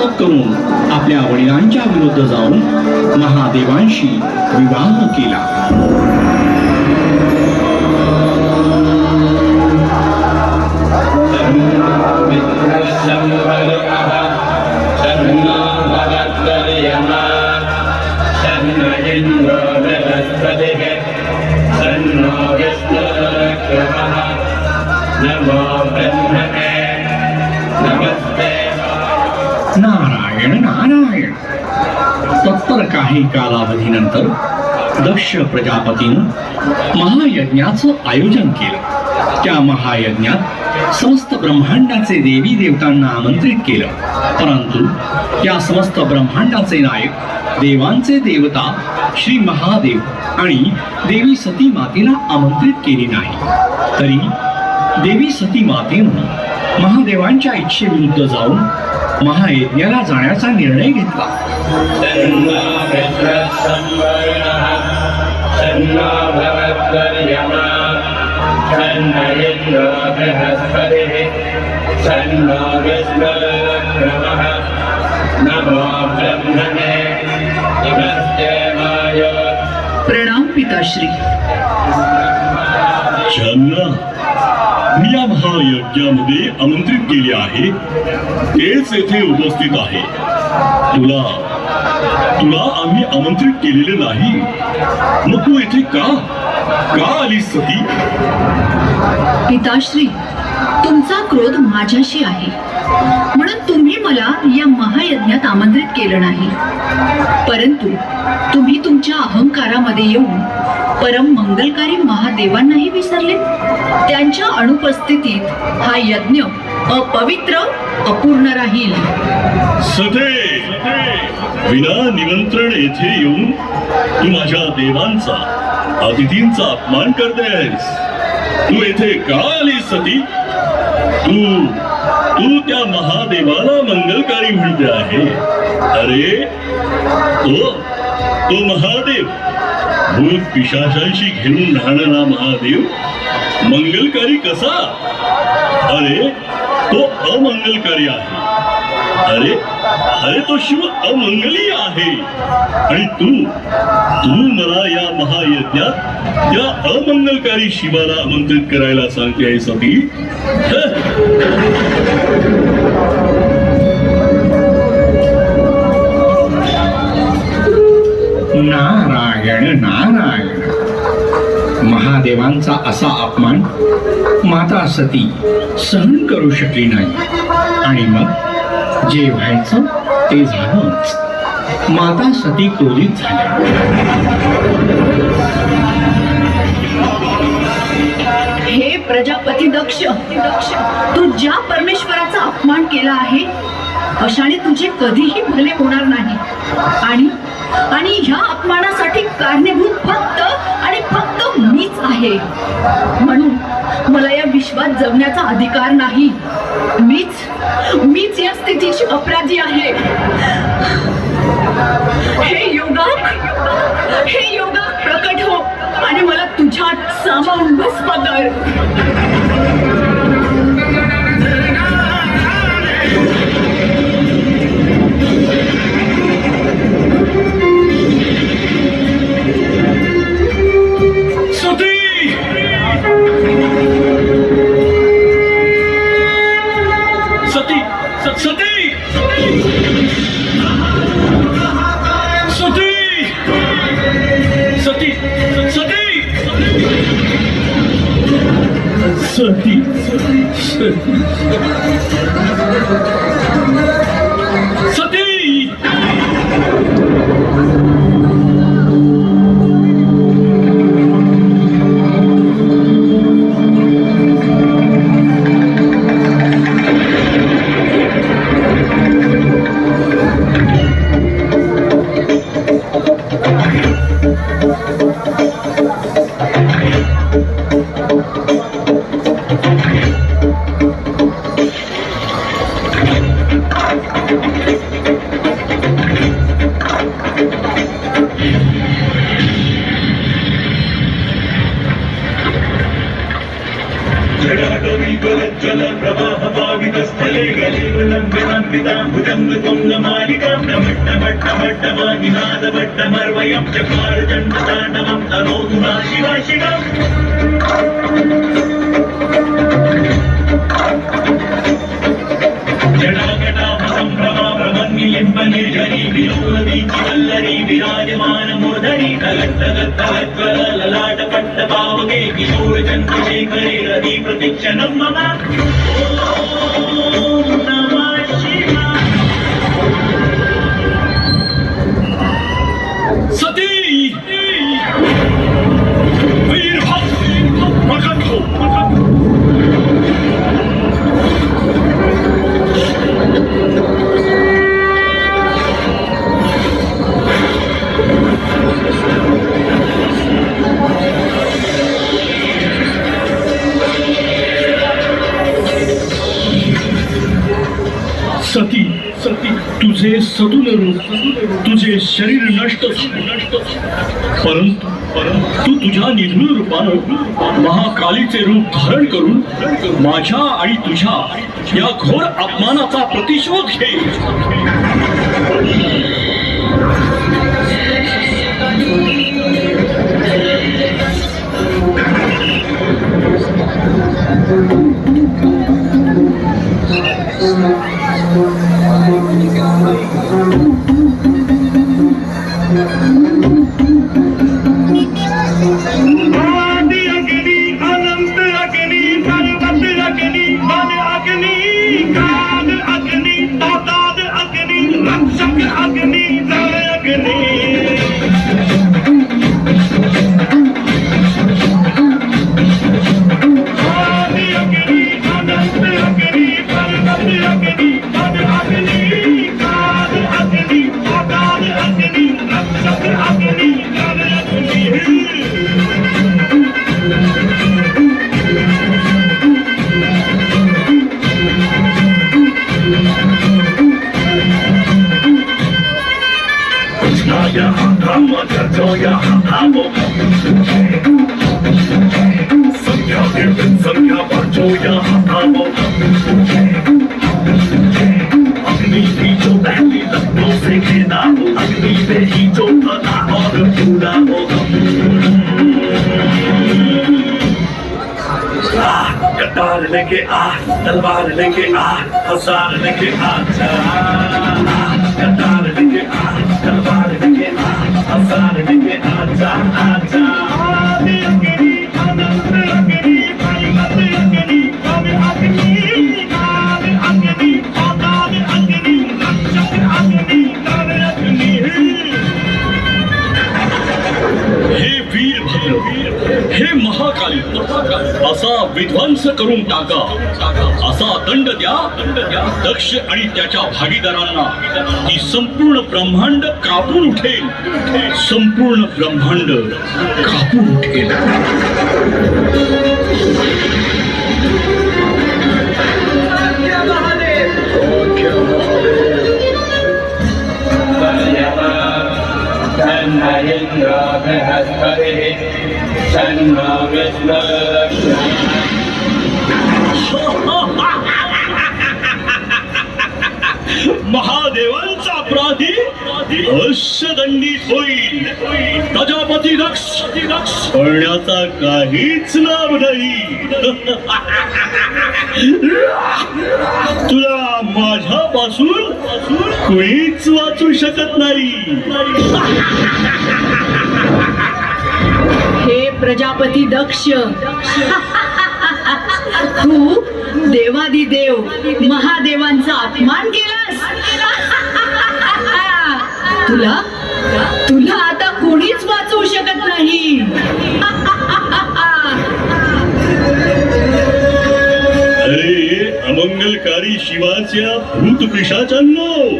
तप करून आपल्या वडिलांच्या विरुद्ध जाऊन महादेवांशी विवाह केला. काही कालावधीनंतर दक्ष प्रजापतीनं महायज्ञाचं आयोजन केलं. त्या महायज्ञात समस्त ब्रह्मांडाचे देवी देवतांना आमंत्रित केलं. परंतु या समस्त ब्रह्मांडाचे नायक देवांचे देवता श्री महादेव आणि देवी सती मातेला आमंत्रित केले नाही. तरी देवी सती मातेनं महादेवांच्या इच्छेविरुद्ध जाऊन महायज्ञाला जाण्याचा निर्णय घेतला. प्रणाम पिताश्री. ज्यांना मी या महायज्ञामध्ये आमंत्रित केले आहे. तेच येथे उपस्थित आहे. तुला तुला आम्ही आमंत्रित केलेले नाही. मग तू येथे का? का आलीस सती? पिताश्री तुमचा क्रोध माझ्याशी आहे. म्हणून तुम्ही मला या महायज्ञात आमंत्रित केलं नाही. परंतु तुम्ही तुमच्या अहंकारामध्ये येऊन परम मंगलकारी महादेवांनाही विसरले. त्यांच्या अनुपस्थितीत हा यज्ञ अपवित्र अपूर्ण राहील. सते विना निमंत्रण येथे येऊन तू माझ्या देवांचा अतिथींचा अपमान करतेस तू येथे का आली सती? तू तू त्या महादेवाला मंगलकारी म्हणते आहे. अरे तो तो महादेव भूत पिशाशांशी घेऊन राहणारा महादेव? मंगलकारी कसा? अरे तो अमंगलकारी आहे. अरे अरे तो शिव अमंगली आहे. आणि तू तू मला या महायज्ञात त्या अमंगलकारी शिवाला आमंत्रित करायला सांगते आहे सती देवांचा असा अपमान माता सती सहन करू शकली नाही. आणि मग जे व्हायचं ते झालंच. माता सती क्रोधित झाल्या. हे प्रजापती दक्ष तू ज्या परमेश्वराचा अपमान केला आहे अशाने तुझे कधीही भले होणार नाही. आणि आणि ह्या अपमानासाठी कारणीभूत फक्त आणि फक्त आहे. म्हणून मला या विश्वात जगण्याचा अधिकार नाही. मीच मीच या स्थितीची अपराधी आहे. हे योगा हे योगा प्रकट हो आणि मला तुझ्यात सामावून बस पदर. सती सती सती ஞானவட்டமர்வயம் தாண்டவம் தனோதுரா சிவா சிவம் விராஜமானமுரதரி கலட்டகத்தலலாடப்பட்ட பாவகை கிஷோர சந்திரசேகரே ரதி பிரதிக்ஷணம் மம ஓ तुझे सदुल तुझे शरीर नष्ट नष्ट परंतु परंतु तू तुझ्या निर्मळ रूपानं महाकालीचे रूप धारण करून माझ्या आणि तुझ्या या घोर अपमानाचा प्रतिशोध घे. आदि कटार लेके आ तलवार लेके आ हसार लेके आ जा कटार हे महाकाली. असा विध्वंस करून टाका. असा दंड द्या. दंड द्या दक्ष आणि त्याच्या भागीदारांना. की संपूर्ण ब्रह्मांड कापून उठेल. संपूर्ण ब्रह्मांड कापून उठेल. महादेवांचा अपराधी हर्षदंडित होईल. प्रजापती दक्ष करण्याचा काहीच लाभ नाही. तुला माझ्यापासून कोणीच वाचू शकत नाही. हे प्रजापती दक्ष. तू देवादिदेव महादेवांचा अपमान केलास? तुला? तुला आता कोणीच वाचवू शकत नाही. अरे अमंगलकारी शिवाच्या भूत पिशाचांनो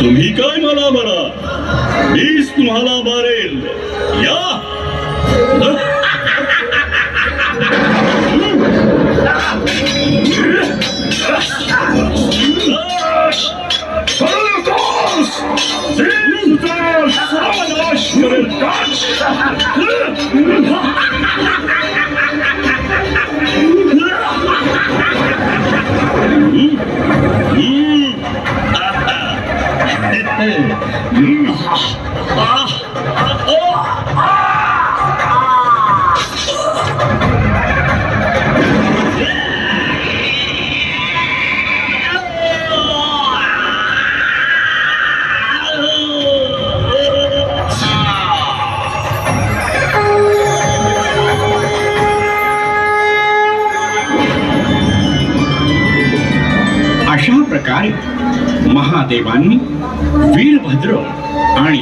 तुम्ही काय मला मारा मीच तुम्हाला मारेल. या! Sind das Sauerleuchten ganz? प्रकारे महादेवांनी वीरभद्र आणि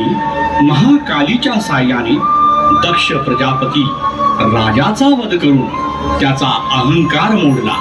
महाकालीच्या साह्याने दक्ष प्रजापती राजाचा वध करून त्याचा अहंकार मोडला.